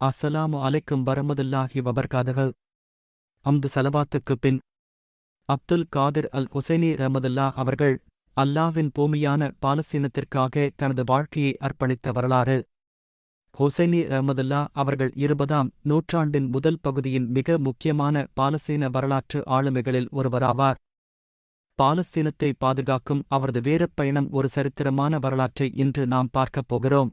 அஸ்ஸலாமு அலைக்கும் வரமதுல்லாஹி வபர்காதகள் அம்து சலவாத்துக்குப் பின் அப்துல் காதிர் அல் ஹுசைனி ரஹமதுல்லா அவர்கள் அல்லாவின் பூமியான பாலஸ்தீனத்திற்காக தனது வாழ்க்கையை அர்ப்பணித்த வரலாறு. ஹுசைனி ரஹமதுல்லா அவர்கள் இருபதாம் நூற்றாண்டின் முதல் பகுதியின் மிக முக்கியமான பாலஸ்தீன வரலாற்று ஆளுமைகளில் ஒருவராவார். பாலஸ்தீனத்தை பாதுகாக்கும் அவரது வீரப்பயணம் ஒரு சரித்திரமான வரலாற்றை இன்று நாம் பார்க்கப் போகிறோம்.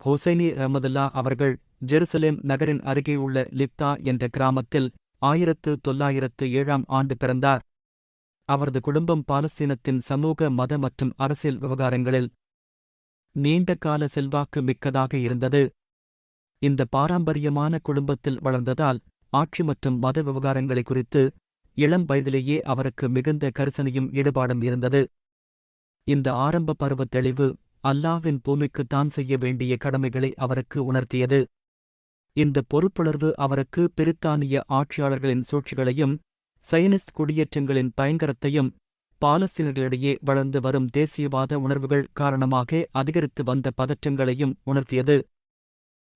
ஹுசைனி ரஹமதுல்லா அவர்கள் ஜெருசலேம் நகரின் அருகே உள்ள லிப்தா என்ற கிராமத்தில் ஆயிரத்து தொள்ளாயிரத்து ஏழாம் ஆண்டு பிறந்தார். அவரது குடும்பம் பாலஸ்தீனத்தின் சமூக மத மற்றும் அரசியல் விவகாரங்களில் நீண்ட கால செல்வாக்கு மிக்கதாக இருந்தது. இந்த பாரம்பரியமான குடும்பத்தில் வளர்ந்ததால் ஆட்சி மற்றும் மத விவகாரங்களை குறித்து இளம் வயதிலேயே அவருக்கு மிகுந்த கரிசனையும் ஈடுபாடும் இருந்தது. இந்த ஆரம்ப பருவ தெளிவு அல்லாவின் பூமிக்கு தான் செய்ய வேண்டிய கடமைகளை அவருக்கு உணர்த்தியது. இந்த பொறுப்புணர்வு அவருக்கு பிரித்தானிய ஆட்சியாளர்களின் சூழ்ச்சிகளையும் சைனிஸ்ட் குடியேற்றங்களின் பயங்கரத்தையும் பாலஸ்தீனர்களிடையே வளர்ந்து வரும் தேசியவாத உணர்வுகள் காரணமாக அதிகரித்து வந்த பதற்றங்களையும் உணர்த்தியது.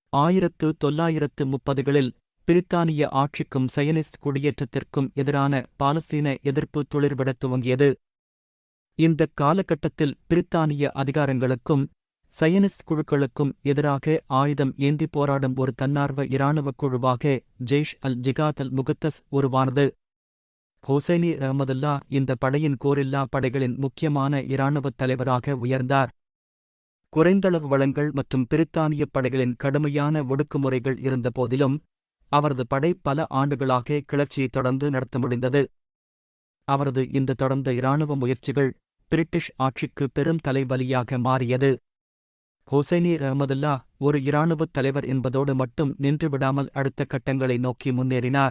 ஆயிரத்து தொள்ளாயிரத்து முப்பதுகளில் பிரித்தானிய ஆட்சிக்கும் சயனிஸ்ட் குடியேற்றத்திற்கும் எதிரான பாலஸ்தீன எதிர்ப்பு துளிர்விடத் துவங்கியது. இந்தக் காலகட்டத்தில் பிரித்தானிய அதிகாரங்களுக்கும் சயனிஸ்ட் குழுக்களுக்கும் எதிராக ஆயுதம் ஏந்தி போராடும் ஒரு தன்னார்வ இராணுவக் குழுவாக ஜெய்ஷ் அல் ஜிகாத் அல் முகத்தஸ் உருவானது. ஹுசைனி ரஹமதுல்லா இந்த படையின் கோரில்லா படைகளின் முக்கியமான இராணுவத் தலைவராக உயர்ந்தார். குறைந்தளவு வளங்கள் மற்றும் பிரித்தானிய படைகளின் கடுமையான ஒடுக்குமுறைகள் இருந்தபோதிலும் அவரது படை பல ஆண்டுகளாக கிளர்ச்சியை தொடர்ந்து நடத்த முடிந்தது. அவரது இந்த தொடர்ந்த இராணுவ முயற்சிகள் பிரிட்டிஷ் ஆட்சிக்கு பெரும் தலைவலியாக மாறியது. ஹுசைனி ரஹமதுல்லா ஒரு இராணுவத் தலைவர் என்பதோடு மட்டும் நின்றுவிடாமல் அடுத்த கட்டங்களை நோக்கி முன்னேறினார்.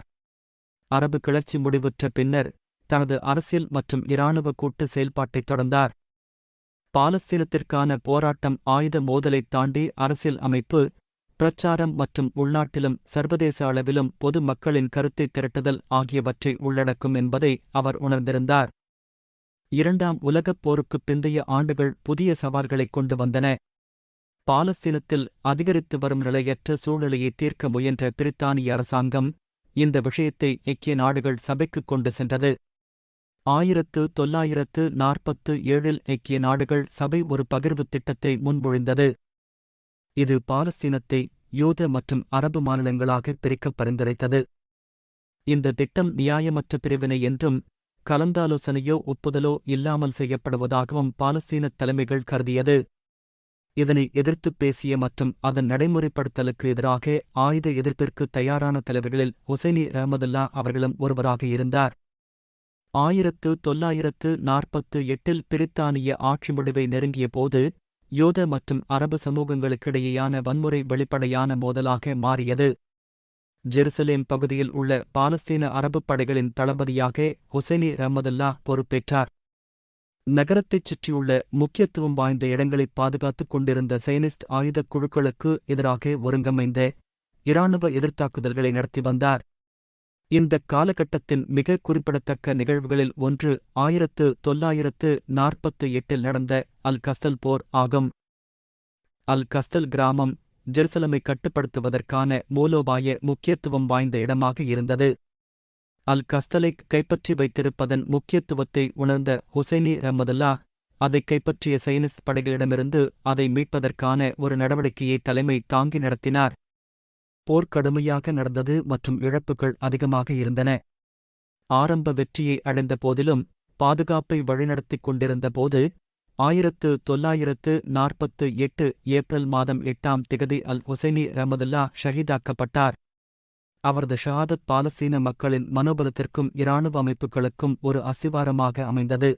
அரபு கிளர்ச்சி முடிவுற்ற பின்னர் தனது அரசியல் மற்றும் இராணுவ கூட்டு செயல்பாட்டைத் தொடர்ந்தார். பாலஸ்தீனத்திற்கான போராட்டம் ஆயுத மோதலைத் தாண்டி அரசியல் அமைப்பு பிரச்சாரம் மற்றும் உள்நாட்டிலும் சர்வதேச அளவிலும் பொது மக்களின் கருத்தை திரட்டுதல் ஆகியவற்றை உள்ளடக்கும் என்பதை அவர் உணர்ந்திருந்தார். இரண்டாம் உலகப் போருக்குப் பிந்தைய ஆண்டுகள் புதிய சவால்களைக் கொண்டு வந்தன. பாலஸ்தீனத்தில் அதிகரித்து வரும் நிலையற்ற சூழ்நிலையை தீர்க்க முயன்ற பிரித்தானிய அரசாங்கம் இந்த விஷயத்தை ஐக்கிய நாடுகள் சபைக்குக் கொண்டு சென்றது. ஆயிரத்து தொள்ளாயிரத்து நாற்பத்து ஏழில் ஐக்கிய நாடுகள் சபை ஒரு பகிர்வுத் திட்டத்தை முன்மொழிந்தது. இது பாலஸ்தீனத்தை யூத மற்றும் அரபு மாநிலங்களாக பிரிக்கப் பரிந்துரைத்தது இந்த திட்டம் நியாயமற்ற பிரிவினை என்றும் கலந்தாலோசனையோ ஒப்புதலோ இல்லாமல் செய்யப்படுவதாகவும் பாலஸ்தீன தலைமைகள் கருதியது. இதனை எதிர்த்துப் பேசிய மற்றும் அதன் நடைமுறைப்படுத்தலுக்கு எதிராக ஆயுத எதிர்ப்பிற்கு தயாரான தலைவர்களில் ஹுசைனி ரஹமதுல்லா அவர்களும் ஒருவராக இருந்தார். ஆயிரத்து தொள்ளாயிரத்து நாற்பத்து எட்டில் பிரித்தானிய ஆட்சி முடிவை நெருங்கிய போது யோத மற்றும் அரபு சமூகங்களுக்கிடையேயான வன்முறை வெளிப்படையான மோதலாக மாறியது. ஜெருசலேம் பகுதியில் உள்ள பாலஸ்தீன அரபுப் படைகளின் தளபதியாக ஹுசைனி ரஹமதுல்லா பொறுப்பேற்றார். நகரத்தைச் சுற்றியுள்ள முக்கியத்துவம் வாய்ந்த இடங்களைப் பாதுகாத்துக் கொண்டிருந்த சைனிஸ்ட் ஆயுதக் குழுக்களுக்கு எதிராக ஒருங்கமைந்த இராணுவ எதிர்த்தாக்குதல்களை நடத்தி வந்தார். இந்தக் காலகட்டத்தின் மிக குறிப்பிடத்தக்க நிகழ்வுகளில் ஒன்று ஆயிரத்து தொள்ளாயிரத்து நாற்பத்து எட்டில் நடந்த அல் கஸ்தல் போர் ஆகும். அல் கஸ்தல் கிராமம் ஜெருசலமை கட்டுப்படுத்துவதற்கான மூலோபாய முக்கியத்துவம் வாய்ந்த இடமாக இருந்தது. அல் கஸ்தலை கைப்பற்றி வைத்திருப்பதன் முக்கியத்துவத்தை உணர்ந்த ஹுசைனி ரஹமதுல்லா அதை கைப்பற்றிய சைனிஸ் படைகளிடமிருந்து அதை மீட்பதற்கான ஒரு நடவடிக்கையை தலைமை தாங்கி நடத்தினார். போர் கடுமையாக நடந்தது மற்றும் இழப்புகள் அதிகமாக இருந்தன. ஆரம்ப வெற்றியை அடைந்த போதிலும் பாதுகாப்பை வழிநடத்திக் கொண்டிருந்த போது ஆயிரத்து தொள்ளாயிரத்து நாற்பத்து எட்டு ஏப்ரல் மாதம் எட்டாம் திகதி அல் ஹுசைனி ரஹமதுல்லா ஷஹீதாக்கப்பட்டார். அவரது ஷஹாதத் பாலஸ்தீன மக்களின் மனோபலத்திற்கும் இராணுவ அமைப்புகளுக்கும் ஒரு அசிவாரமாக அமைந்தது.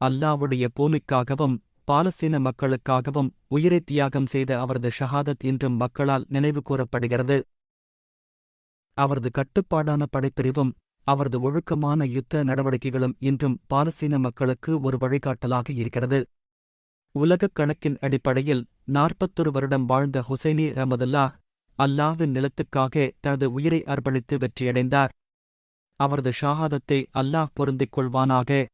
அல்லாவுடைய பூமிக்காகவும் பாலஸ்தீன மக்களுக்காகவும் உயிரை தியாகம் செய்த அவரது ஷஹாதத் இன்றும் மக்களால் நினைவு கூறப்படுகிறது. அவரது கட்டுப்பாடான படைப்பிரிவும் அவரது ஒழுக்கமான யுத்த நடவடிக்கைகளும் இன்றும் பாலஸ்தீன மக்களுக்கு ஒரு வழிகாட்டலாக இருக்கிறது. உலகக் கணக்கின் அடிப்படையில் நாற்பத்தொரு வருடம் வாழ்ந்த ஹுசைனி ரமதுல்லா அல்லாவின் நிலத்துக்காக தனது உயிரை அர்ப்பணித்து வெற்றியடைந்தார். அவரது ஷாஹாதத்தை அல்லாஹ் பொருந்திக் கொள்வானாக.